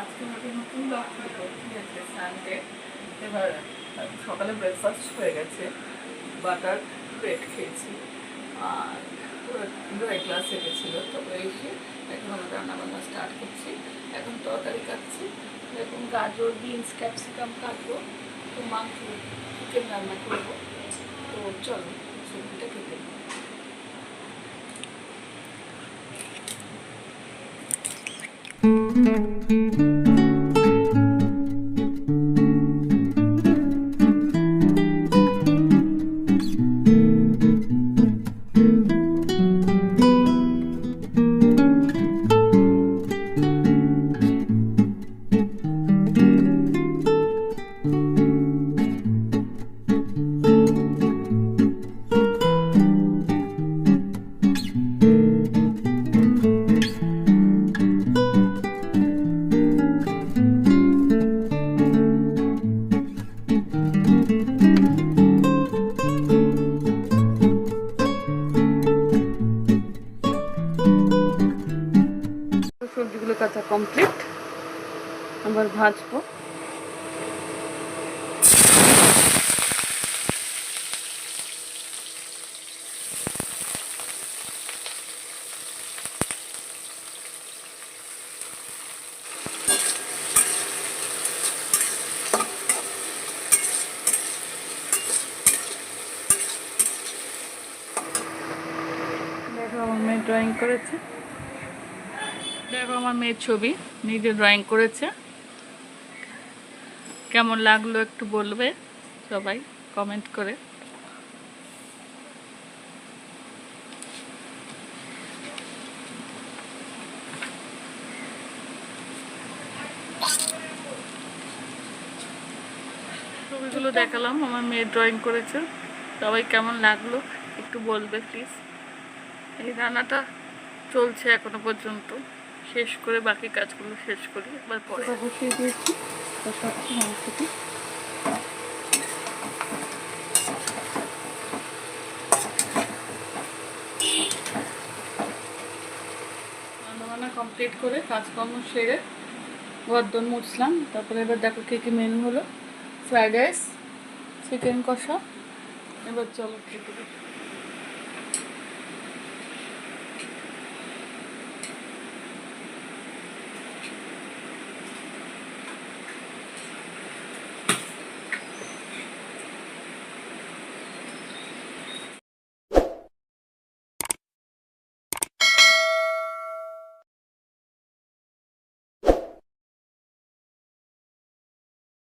আজকে আমাদের নতুন শুরু করছি সানডে এবার সকালে ব্রেকফাস্ট হয়ে গেছে বাটার ব্রেড খেয়েছি। আর ড্রাই ক্লাস গেছিল। তো এসে এখন আমরা রান্নাবান্না স্টার্ট করছি। এখন তরকারি কাটছি। এখন গাজর বিনস ক্যাপসিকাম কাটবো। তো মাংস চিকেন রান্না করব। তো চলো সবজিটা সবজিগুলো কাঁচা কমপ্লিট আবার ভাজবো। ড্রয়িং করেছে। দেখো আমার মেয়ের ছবি, নিজে ড্রয়িং করেছে। কেমন লাগল একটু বলবে সবাই কমেন্ট করে। ছবিগুলো দেখালাম, আমার মেয়ে ড্রয়িং করেছে। সবাই কেমন লাগল একটু বলবে প্লিজ এই রান্নাটা চলছে এখনও পর্যন্ত। শেষ করে বাকি কাজগুলো শেষ করি, এবার পরে। দিয়েছি। রান্নাবান্না কমপ্লিট করে কাজকর্ম সেরে গর্দন মুছলাম। তারপরে এবার দেখো কী কী মেনু হলো। ফ্রাইড রাইস চিকেন কষা। এবার চলো খেতে